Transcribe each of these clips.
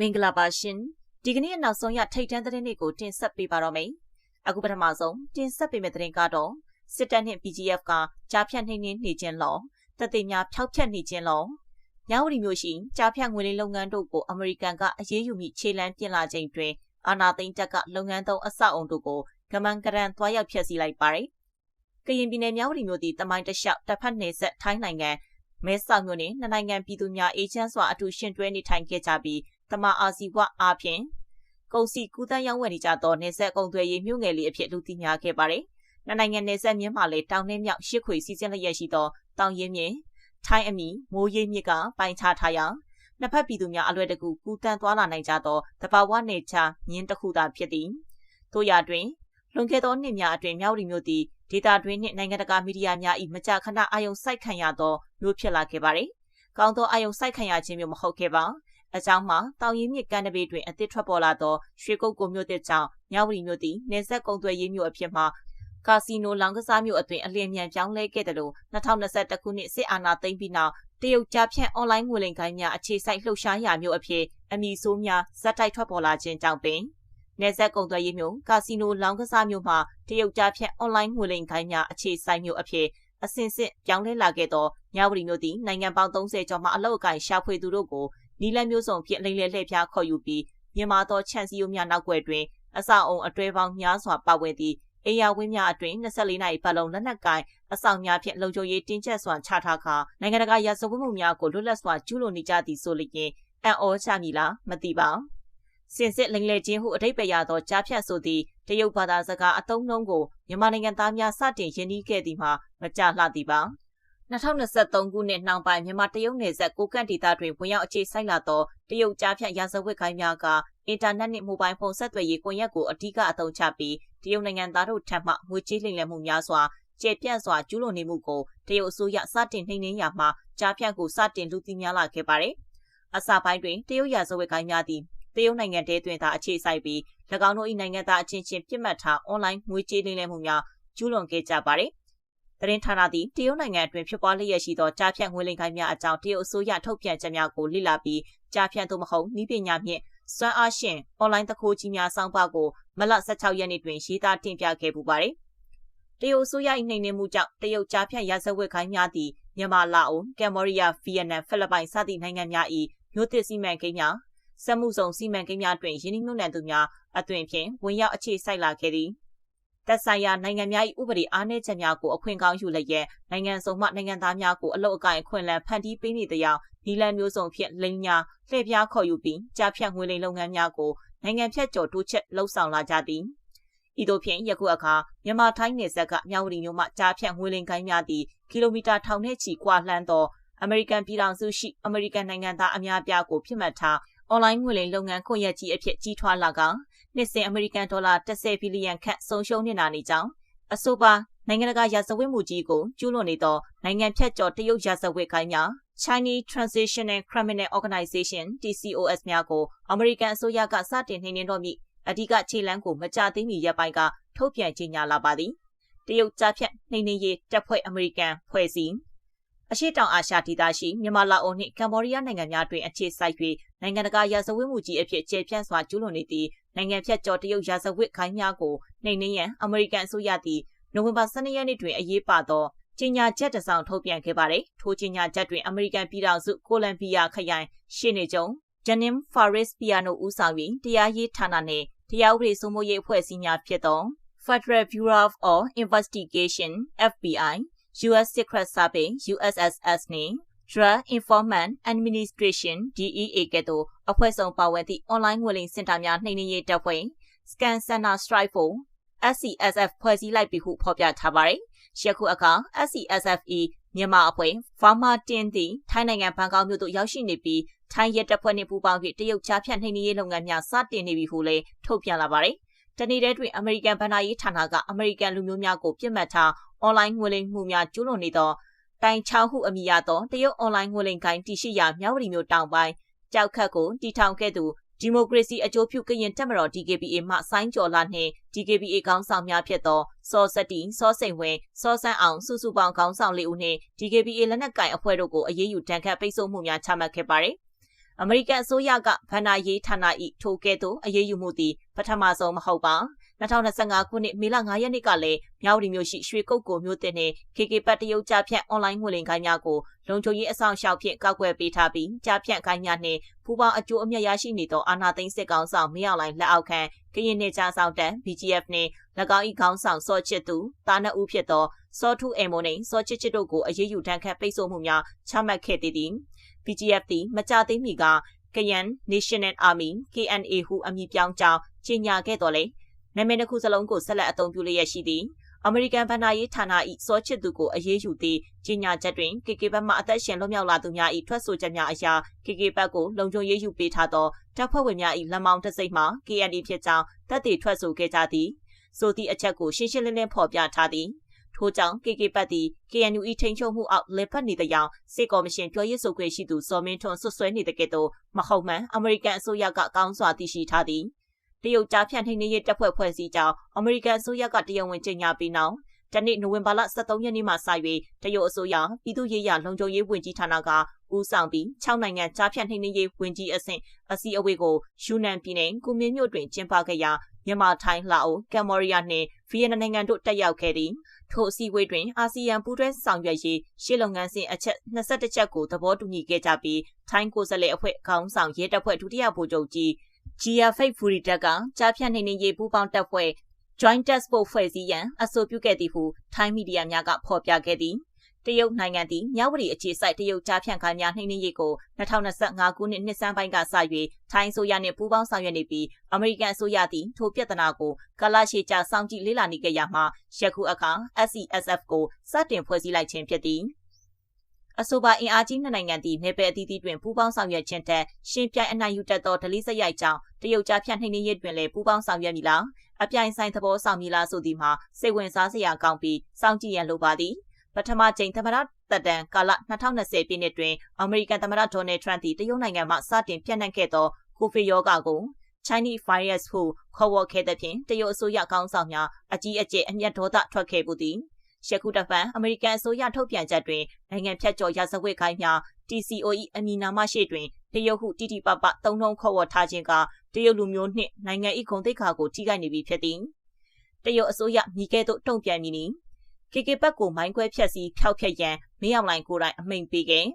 မင်္ဂလာပါရှင်ဒီကနေ့နောက်ဆုံးရထိတ်တန်းသတင်းတွေကိုတင်ဆက်ပေးပါတော့မယ်အခုပထမဆုံးတင်ဆက်ပေးမယ့်သတင်းကတော့စစ်တပ်နှင့် PGF ကကြားဖြတ်နှိမ့်နှင်းနေခြင်းလောတပ်သိများဖျောက်ဖျက်နေခြင်းလောညဝတီမျိုးရှိကြားဖြတ်ငွေလေးလုပ်ငန်းတို့ကိုအမေရိကန်ကအရေးယူမိခြေလန်းပြင်လာချိန်တွင်အာနာသိန်းတက်ကလုပ်ငန်းသုံးအဆောက်အုံတို့ကိုကမန်ကရန်သွားရောက်ဖျက်ဆီးလိုက်ပါတယ်ကရင်ပြည်နယ်မြဝတီမြို့သည်တမိုင်းတလျှောက်တပ်ဖက်နယ်ဆက်ထိုင်းနိုင်ငံမဲဆောက်မြို့နယ်နှစ်နိုင်ငံပြည်သူများအေဂျင့်စွာအထူးရှင်တွဲနေထိုင်ခဲ့ကြပြီး တမအာစီဝအားဖြင့်ကုန်စီကူးတန်းရောင်းဝယ်နေကြသောနေဆက်ကုန်သွယ်ရေးမြို့ငယ်လေးအဖြစ်လူသိများခဲ့ပါတယ်။နှစ်နိုင်ငံနေဆက်မြင်းမှာလည်းတောင်နဲ့မြောက်ရှစ်ခွေစီစဉ်လျက်ရှိသောတောင်ရင်းမြစ်ထိုင်းအမီမိုးရိပ်မြစ်ကပိုင်ခြားထားရာနှစ်ဖက်ပြည်သူများအလွယ်တကူကူးတန်းသွားလာနိုင်ကြသောတဘာဝနေချာမြင်းတစ်ခုသာဖြစ်သည်။တို့ရတွင်လွန်ခဲ့သောနှစ်များအတွင်းမြောက်ရီမြို့သည်ဒေတာတွင်နှင့်နိုင်ငံတကာမီဒီယာများ၏မကြာခဏအာယုံစိုက်ခံရသောမြို့ဖြစ်လာခဲ့ပါသည်။ကောင်းသောအာယုံစိုက်ခံရခြင်းမျိုးမဟုတ်ခဲ့ပါ အကြောင်းမှာတောင်ရင်းမြစ်ကမ်းတပေတွင်အသစ်ထွက်ပေါ်လာသောရွှေကုတ်ကိုမြို့တစ်ကြောင့်မြဝတီမြို့သည်နေဆက်ကုံသွယ်ရေးမြို့အဖြစ်မှကာစီနိုလောင်ကစားမြို့အတွင်အလင်းမြန်ပြောင်းလဲခဲ့တယ်လို့2021ခုနှစ်စစ်အာဏာသိမ်းပြီးနောက်တရုတ်ကြားဖြန့်အွန်လိုင်းငွေလိမ်ကိုင်းများအခြေစိုက်လှုပ်ရှားရာမြို့အဖြစ်အမည်ဆိုးများဇက်တိုက်ထွက်ပေါ်လာခြင်းကြောင့်ပင်နေဆက်ကုံသွယ်ရေးမြို့ကာစီနိုလောင်ကစားမြို့မှာတရုတ်ကြားဖြန့်အွန်လိုင်းငွေလိမ်ကိုင်းများအခြေစိုက်မြို့အဖြစ်အစင်စစ်ပြောင်းလဲလာခဲ့သောမြဝတီမြို့သည်နိုင်ငံပေါင်း30ကျော်မှအလောက်အကိုင်ရှာဖွေသူတို့ကို နီလန်းမျိုးစုံဖြင့်လိမ့်လေလှည့်ဖြားခေါ်ယူပြီးမြန်မာသောခြံစည်းရိုးများနောက်ွယ်တွင်အဆောက်အုံအတွဲပေါင်းများစွာပါဝင်သည့်အေယာဝင်းများအတွင်24နာရီပတ်လုံးလက်နက်ကိုင်အဆောင်များဖြင့်လုံခြုံရေးတင်းကျပ်စွာချထားခါနိုင်ငံတကာရာဇဝတ်မှုများကိုလွတ်လပ်စွာကျူးလွန်နေကြသည်ဆိုလျင်အံ့ဩချမည်လားမသိပါစင်စစ်လိမ်လည်ခြင်းဟုအထိပ္ပယ်ရသောကြားဖြတ်ဆိုသည့်တရုတ်ဘာသာစကားအသုံးနှုန်းကိုမြန်မာနိုင်ငံသားများစတင်ရင်းနှီးခဲ့သည်မှာမကြလှသည်ပါ 2023ခုနှစ်နှောင်ပိုင်းမြန်မာတရုတ်နယ်စပ်ကိုကန့်ဒေသတွင်ဝင်ရောက်အခြေစိုက်လာသောတရုတ်ကြားဖြတ်ရာဇဝတ်ကိုင်းများကအင်တာနက်နှင့်မိုဘိုင်းဖုန်းဆက်သွယ်ရေးကွန်ရက်ကိုအဓိကအသုံးချပြီးတရုတ်နိုင်ငံသားတို့ထံမှငွေကြေးလိမ်လည်မှုများစွာကျေပြန့်စွာကျူးလွန်နေမှုကိုတရုတ်အစိုးရစတင်နှိမ်နင်းရာမှာကြားဖြတ်ကိုစတင်လူသိများလာခဲ့ပါတယ်။အစပိုင်းတွင်တရုတ်ရာဇဝတ်ကိုင်းများသည်တရုတ်နိုင်ငံတဲတွင်သာအခြေစိုက်ပြီး၎င်းတို့၏နိုင်ငံသားအချင်းချင်းပြစ်မှတ်ထားအွန်လိုင်းငွေကြေးလိမ်လည်မှုများကျူးလွန်ခဲ့ကြပါတယ်။ သတင်းဌာနသည်တရုတ်နိုင်ငံအတွင်းဖြစ်ပွားလျက်ရှိသောကြားဖြတ်ငွေလိမ်ခိုင်းများအကြောင်းတရုတ်အစိုးရထုတ်ပြန်ချက်များကိုလေ့လာပြီးကြားဖြတ်သို့မဟုတ်ဤပညာဖြင့်စွမ်းအားရှင်အွန်လိုင်းသခိုးကြီးများစောင်းပါကိုမလ16ရက်နေ့တွင်ရေးသားတင်ပြခဲ့ပူပါတယ်။တရုတ်အစိုးရ၏နှိမ်နင်းမှုကြောင့်တရုတ်ကြားဖြတ်ရာဇဝတ်ခိုင်းများသည်မြန်မာလာအိုကမ်ဘောဒီးယားဗီယက်နမ်ဖိလစ်ပိုင်စသည့်နိုင်ငံများ၏မြို့သစ်စီမံကိန်းများစက်မှုဆောင်စီမံကိန်းများတွင်ယင်းနှိမ့်နှံသူများအသွင်ဖြင့်ဝင်ရောက်အခြေစိုက်လာခဲ့သည်။ သက်ဆိုင်ရာနိုင်ငံများ၏ဥပဒေအားနည်းချက်များကိုအခွင့်ကောင်းယူလျက်နိုင်ငံစုံမှနိုင်ငံသားများကိုအလုတ်အကင်အခွင့်အလမ်းဖန်တီးပေးနေသည့်နီလန်မျိုးစုံဖြင့်လိမ်ညာလှည့်ပြားခေါ်ယူပြီးကြားဖြတ်ငွေလိမ်လုပ်ငန်းများကိုနိုင်ငံဖြတ်ကျော်တိုးချက်လှုပ်ဆောင်လာကြသည်ဤသို့ဖြင့်ယခုအခါမြန်မာထိုင်းနယ်စပ်ကမြောက်ဝတီမြို့မှကြားဖြတ်ငွေလိမ်ကိုင်းများသည့်ကီလိုမီတာထောင်နဲ့ချီကွာလှမ်းသောအမေရိကန်ပြည်ထောင်စုရှိအမေရိကန်နိုင်ငံသားအများအပြားကိုဖြစ်မှတ်ထားအွန်လိုင်းငွေလိမ်လုပ်ငန်းခွင့်ရကြီးအဖြစ်ကြီးထွားလာက နှစ်စဉ်အမေရိကန်ဒေါ်လာ30ဘီလီယံခန့်ဆုံးရှုံးနေတာနေကြောင်းအဆိုပါနိုင်ငံတကာရာဇဝတ်မှုကြီးကိုကျူးလွန်နေသောနိုင်ငံဖြတ်ကျော်တရုတ်ရာဇဝတ်ခိုင်းများ Chinese Transitional Criminal Organization TCOS များကိုအမေရိကန်အစိုးရကစတင်နှိမ်နင်းတော့မည်အဓိကခြေလှမ်းကိုမကြသိမီရပ်ပိုင်းကထုတ်ပြန်ကြေညာလာပါသည်တရုတ်ကြားဖြတ်နှိမ်နင်းရေးတပ်ဖွဲ့အမေရိကန်ဖွဲ့စည်းအရှိတောင်အာရှဒေသရှိမြန်မာလာအိုနှင့်ကမ်ဘောဒီးယားနိုင်ငံများတွင်အခြေစိုက်၍နိုင်ငံတကာရာဇဝတ်မှုကြီးအဖြစ်ကျေပြန့်စွာကျူးလွန်နေသည့် နိုင်ငံဖြတ်ကျော်တရုတ်ရာဇဝတ်ခိုင်းများကိုနှိမ်နင်းရန်အမေရိကန်အစိုးရသည်နိုဝင်ဘာ12ရက်နေ့တွင်အရေးပါသောကြေညာချက်တစ်စောင်ထုတ်ပြန်ခဲ့ပါတယ်။ထိုကြေညာချက်တွင်အမေရိကန်ပြည်ထောင်စုကိုလံဘီယာခရိုင်ရှေ့နေချုပ်ဂျန်နင်ဖာရစ်ပီယာနိုဦးဆောင်ပြီးတရားရေးဌာနနှင့်တရားဥပဒေစိုးမိုးရေးအဖွဲ့အစည်းများဖြစ်သော Federal Bureau of Investigation FBI US Secret Service USSS နှင့် Drug Enforcement Administration DEA ကဲ့သို့အဖွဲ့စုံပါဝင်သည့် online ငွေလိမ်စင်တာများနှိမ်နင်းရေးတပ်ဖွဲ့ Scan Center Strike for SCSF ဖွဲ့စည်းလိုက်ပြီဟုဖော်ပြထားပါတယ်။ယခုအခါ SCSFE မြန်မာအဖွဲ့ Farmer တင်သည့်ထိုင်းနိုင်ငံဘန်ကောက်မြို့သို့ရောက်ရှိနေပြီးထိုင်းရဲတပ်ဖွဲ့နှင့်ပူးပေါင်း၍တရုတ်ချားဖြန့်နှိမ်နင်းရေးလုပ်ငန်းများစတင်နေပြီဟုလည်းထုတ်ပြန်လာပါတယ်။တနေ့တည်းတွင်အမေရိကန်ဗဏ္ဍာရေးဌာနကအမေရိကန်လူမျိုးများကိုပြစ်မှတ်ထားအွန်လိုင်းငွေလိမ်မှုများကျူးလွန်နေသော တိုင်ချောင်းဟုအမည်ရသောတရုတ်အွန်လိုင်းငွေလိမ်ကိုင်းတရှိရာမြောက်ဝတီမြို့တောင်ပိုင်းကြောက်ခတ်ကိုတီထောင်ခဲ့သူဒီမိုကရေစီအကျိုးပြုကရင်တက်မတော် DKBA မှဆိုင်းကျော်လာနှင့် DKBA ခေါင်းဆောင်များဖြစ်သောစောစက်တီစောစိန်ဝင်းစောဆန်းအောင်စုစုပေါင်းခေါင်းဆောင်လေးဦးနှင့် DKBA လက်နက်ကိုင်အဖွဲ့တို့ကိုအရေးယူတန်ခတ်ပိတ်ဆို့မှုများချမှတ်ခဲ့ပါတယ်အမေရိကန်အစိုးရကဗန်နာရေးဌာန၏ထိုကဲ့သို့အရေးယူမှုသည်ပထမဆုံးမဟုတ်ပါ 2025ခုနှစ်မေလ9ရက်နေ့ကလည်းမြောက်ရီမြို့ရှိရွှေကုတ်ကိုမြို့တင်နှင့် KK ပတ်တရုတ်ကြဖြန့်အွန်လိုင်းငွေလိမ်ခိုင်းများကိုလုံခြုံရေးအဆောင်ရှောက်ဖြင့်ကောက်ွယ်ပေးထားပြီးကြဖြန့်ခိုင်းများနှင့်ပူပေါင်းအကျိုးအမြတ်ရရှိနေသောအာဏာသိမ်းစစ်ကောင်ဆောင်မရောက်လိုင်းလက်အောက်ခံကရင်နေကြဆောင်တန် BGF နှင့်၎င်း၏ခေါင်းဆောင်စောချစ်သူတာနအူးဖြစ်သောစောထုအေမိုနှင့်စောချစ်ချစ်တို့ကိုအရေးယူတန်းခတ်ပိတ်ဆို့မှုများချမှတ်ခဲ့သည် BGF သည်မကြသေးမီက Kayan National Army KNA ဟုအမည်ပြောင်းကြောင်းကြေညာခဲ့တော်လေ နာမည်တစ်ခုစလုံးကိုဆက်လက်အသုံးပြုလျက်ရှိသည်အမေရိကန်ဗန်နာရေးဌာန၏စောချစ်သူကိုအရေးယူသည့်ကြီးညာချက်တွင် KK ဘက်မှအသက်ရှင်လွတ်မြောက်လာသူများ၏ထွက်ဆိုချက်များအရာ KK ဘက်ကိုလုံခြုံရေးယူပေးထားသောတပ်ဖွဲ့ဝင်များ၏လက်မောင်းတစိမ့်မှ KND ဖြစ်ကြောင်းတပ်တွေထွက်ဆိုခဲ့ကြသည်ဆိုသည့်အချက်ကိုရှင်းရှင်းလင်းလင်းဖော်ပြထားသည်ထို့ကြောင့် KK ပတ်သည် KNU ၏ထိန်ချုပ်မှုအောက်လေပတ်နေတဲ့ကြောင်စစ်ကော်မရှင်ပြောရေးဆိုခွင့်ရှိသူစော်မင်းထွန်းဆွဆွဲနေတဲ့ကဲ့သို့မဟုတ်မှန်အမေရိကန်အစိုးရကကောင်းစွာသိရှိထားသည် တရုတ်ကြားဖြန့်ထိန်းနေရေးတပ်ဖွဲ့ဖွဲ့စည်းကြောင်းအမေရိကန်အစိုးရကတရားဝင်ကြေညာပြီးနောက်တနေ့နိုဝင်ဘာလ23ရက်နေ့မှစ၍တရုတ်အစိုးရပြည်သူ့ရေးရာလုံခြုံရေးဝန်ကြီးဌာနကဦးဆောင်ပြီး6နိုင်ငံကြားဖြန့်နှိမ့်နှင်းရေးဝန်ကြီးအဆင့်အစည်းအဝေးကိုယူနန်ပြည်နယ်ကုမင်းမြို့တွင်ကျင်းပခဲ့ရာမြန်မာထိုင်းလာအိုကမ်ဘောဒီးယားနှင့်ဗီယက်နမ်နိုင်ငံတို့တက်ရောက်ခဲ့သည်ထိုအစည်းအဝေးတွင်အာဆီယံပူးတွဲဆောင်ရွက်ရေးရှေ့လုပ်ငန်းစဉ်အချက်22ချက်ကိုသဘောတူညီခဲ့ကြပြီးထိုင်းကိုယ်စားလှယ်အဖွဲ့ခေါင်းဆောင်ရဲတပ်ဖွဲ့ဒုတိယဗိုလ်ချုပ်ကြီး ဂျီယာဖိတ်ဖူရီတက်ကကြားဖြတ်နေနေရေးပူးပေါင်းတပ်ဖွဲ့ Joint Task Force ဖွဲ့စည်းရန်အဆိုပြုခဲ့သည်ဟုထိုင်းမီဒီယာများကဖော်ပြခဲ့သည်တရုတ်နိုင်ငံသည်မြဝတီအခြေစိုက်တရုတ်ကြားဖြန့်ခိုင်းများနှိမ့်နှင်းရေးကို2025ခုနှစ်နှစ်စန်းပိုင်းကစ၍ထိုင်းဆိုရနှင့်ပူးပေါင်းဆောင်ရွက်နေပြီးအမေရိကန်အစိုးရသည်ထိုပြဿနာကိုကာလရှည်ကြာစောင့်ကြည့်လေ့လာနေကြရမှာယခုအခါ SCSF ကိုစတင်ဖွဲ့စည်းလိုက်ခြင်းဖြစ်သည် အဆိုပါအင်အားကြီးနှစ်နိုင်ငံသည်နေပယ်အသီးသီးတွင်ပူးပေါင်းဆောင်ရွက်ခြင်းထက်ရှင်ပြိုင်အနိုင်ယူတတ်သောဒလိစရိုက်ကြောင့်တရုတ်ကြားဖြန့်နှိမ့်နှင်းရေးတွင်လည်းပူးပေါင်းဆောင်ရွက်မည်လားအပြိုင်ဆိုင်သဘောဆောင်မည်လားဆိုသည်မှာစိတ်ဝင်စားစရာကောင်းပြီးစောင့်ကြည့်ရန်လိုပါသည်ပထမကြိမ်သမ္မတသက်တမ်းကာလ2020ပြည့်နှစ်တွင်အမေရိကန်သမ္မတဒေါ်နယ်ထရန့်သည်တရုတ်နိုင်ငံမှစတင်ပြန့်နှံ့ခဲ့သောကိုဗစ်ရောဂါကို Chinese virus ဟုခေါ်ဝေါ်ခဲ့တဲ့ဖြင့်တရုတ်အစိုးရကောင်းဆောင်များအကြီးအကျယ်အမျက်ဒေါသထွက်ခဲ့ပူသည် ရှခုတဖန်အမေရိကန်အစိုးရထုတ်ပြန်ချက်တွင်နိုင်ငံဖြတ်ကျော်ရာဇဝတ်ခိုင်းများ TCOE အမည်နာမရှိတွင်တရုတ်ဟုတိတိပပသုံးလုံးခေါ်ဝေါ်ထားခြင်းကတရုတ်လူမျိုးနှင့်နိုင်ငံ၏ဂုဏ်သိက္ခာကိုထိခိုက်နေပြီဖြစ်သည်တရုတ်အစိုးရမိကဲ့သို့တုံ့ပြန်မည်နီ KK ဘက်ကိုမိုင်းခွဲဖြက်စီဖျောက်ဖျက်ရန်မင်းအောင်လိုင်ကိုယ်တိုင်အမိန့်ပေးခဲ့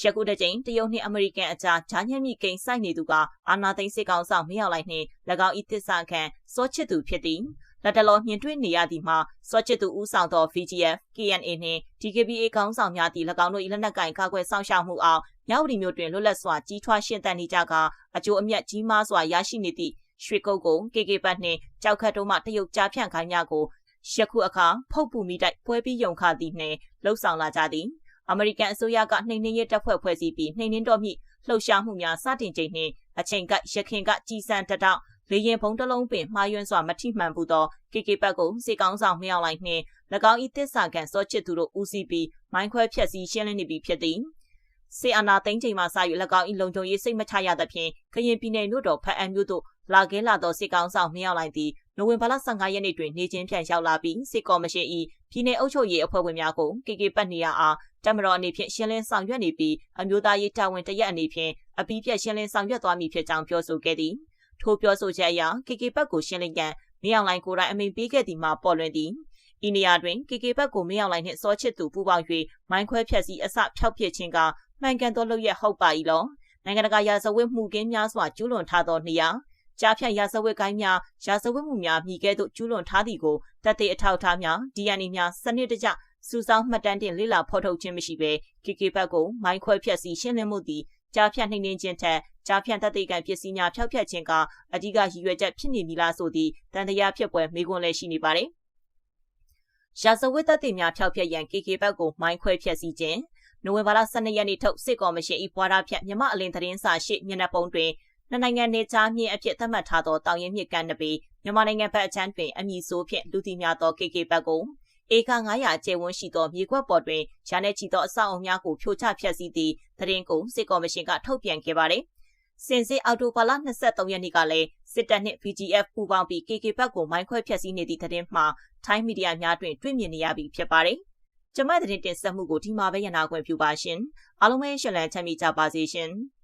ရခုတကြိမ်တရုတ်နှင့်အမေရိကန်အကြားဂျာညံ့မိကိန်းစိုက်နေသူကအာနာသိန်းစစ်ကောင်ဆောင်မင်းအောင်လိုင်နှင့်၎င်း၏တစ္ဆာခံစောချစ်သူဖြစ်သည် လက်တလောမြင်တွေ့နေရသည်မှာစောချစ်သူဦးဆောင်သော VGF, KNA နှင့် DKBA ခေါင်းဆောင်များသည့်၎င်းတို့၏လက်နက်ကင်ကာကွယ်ဆောင်ရှောက်မှုအောင်မြောက်ဝတီမြို့တွင်လွတ်လပ်စွာကြီးထွားရှင်သန်နေကြကအကျိုးအမြတ်ကြီးမားစွာရရှိနေသည့်ရွှေကုတ်ကို KK ဘတ်နှင့်ကြောက်ခတ်တို့မှတရုတ်ကြားဖြန့်ခိုင်းများကိုယခုအခါဖုတ်ပူမိတိုက်ပွဲပြီးယုံခသည်နှင့်လှုပ်ဆောင်လာကြသည်အမေရိကန်အစိုးရကနှိမ်နှင်းရေးတပ်ဖွဲ့ဖွဲ့စည်းပြီးနှိမ်နှင်းတော့မိလှုပ်ရှားမှုများစတင်ချိန်နှင့်အချိန်ကရခင်ကကြီးစံတတောက် လေရင်ဖုံးတလုံးပင်မှားယွင်းစွာမထိမှန်ဘူးသော KK ဘက်ကိုစေကောင်းဆောင်မြောက်လိုက်နှင့်၎င်း၏တစ္ဆာကန်စောချစ်သူတို့ဦးစီးပြီးမိုင်းခွဲဖျက်ဆီးရှင်းလင်းနေပြီဖြစ်သည်စေအာနာသိန်းချိန်မှစ၍၎င်း၏လုံခြုံရေးစိတ်မချရသဖြင့်ကရင်ပြည်နယ်မြို့တော်ဖက်အံမြို့သို့လာခဲလာသောစစ်ကောင်ဆောင်မြောက်လိုက်သည်နိုဝင်ဘာလ15ရက်နေ့တွင်နေချင်းပြန်ရောက်လာပြီးစစ်ကော်မရှင်၏ပြည်내အုပ်ချုပ်ရေးအဖွဲ့ဝင်များကို KK ပတ်နေရအားတမတော်အနေဖြင့်ရှင်းလင်းဆောင်ရွက်နေပြီးအမျိုးသားရေးတာဝန်တရက်အနေဖြင့်အပြီးပြတ်ရှင်းလင်းဆောင်ရွက်သွားမည်ဖြစ်ကြောင်းပြောဆိုခဲ့သည် ထိုပြောဆိုချက်အရ KK ဘက်ကိုရှင်းလင်းကန်မင်းအောင်လိုင်ကိုယ်တိုင်အမိန်ပေးခဲ့သည်မှာပေါ်လွင်သည်ဤနေရာတွင် KK ဘက်ကိုမင်းအောင်လိုင်နှင့်စောချစ်သူပူးပေါင်း၍မိုင်းခွဲဖြက်စီအစဖျောက်ပစ်ခြင်းကမှန်ကန်သောလုပ်ရဟုတ်ပါ၏လောနိုင်ငံတကာရာဇဝတ်မှုကင်းများစွာကျူးလွန်ထားသောနေရာကြားဖြတ်ရာဇဝတ်ကိုင်းများရာဇဝတ်မှုများမိကဲသို့ကျူးလွန်ထားသည်ကိုတပ်သေးအထောက်အထားများ DNA များစနစ်တကျစူးစောင်းမှတ်တမ်းတင်လေ့လာဖော်ထုတ်ခြင်းမရှိဘဲ KK ဘက်ကိုမိုင်းခွဲဖြက်စီရှင်းလင်းမှုသည် ကြားဖြတ်နှိမ်နှင်းခြင်းထက်ကြားဖြတ်တပ်သေးကန်ပစ္စည်းများဖျောက်ဖျက်ခြင်းကအဓိကရည်ရွယ်ချက်ဖြစ်နေပြီလားဆိုသည့်တန်တရားဖြစ်ပွဲမေးခွန်းလည်းရှိနေပါတယ်။ရာဇဝတ်တပ်တွေများဖျောက်ဖျက်ရန် KK ဘက်ကိုမိုင်းခွဲဖျက်ဆီးခြင်းနိုဝင်ဘာလ12ရက်နေ့ထုတ်စစ်ကော်မရှင်၏ပွားထားဖြတ်မြမအလင်းသတင်းစာရှိမျက်နှာပုံတွင်နှစ်နိုင်ငံနေကြားမြင့်အဖြစ်သတ်မှတ်ထားသောတောင်ရင်မြစ်ကမ်းနဘေးမြန်မာနိုင်ငံဘက်အချမ်းတွင်အမည်ဆိုးဖြင့်လူသိများသော KK ဘက်ကိုဧက900ကျယ်ဝန်းရှိသောမြေကွက်ပေါ်တွင်ရာနေချီသောအဆောက်အုံများကိုဖြိုချဖျက်ဆီးသည့် သတင်းကိုစစ်ကော်မရှင်ကထုတ်ပြန်ခဲ့ပါတယ်။စင်စစ်အော်တိုဘာလ23ရက်နေ့ကလည်းစစ်တပ်နှင့် VGF ပူးပေါင်းပြီး KK ဘက်ကိုမိုင်းခွဲဖျက်ဆီးနေသည့်သတင်းမှာထိုင်းမီဒီယာများတွင်တွေ့မြင်နေရပြီဖြစ်ပါတယ်။ကျမသတင်းတင်ဆက်မှုကိုဒီမှာပဲရနာခွင့်ပြုပါရှင်။အားလုံးပဲရှင်လန်းချမ်းမြေ့ကြပါစေရှင်။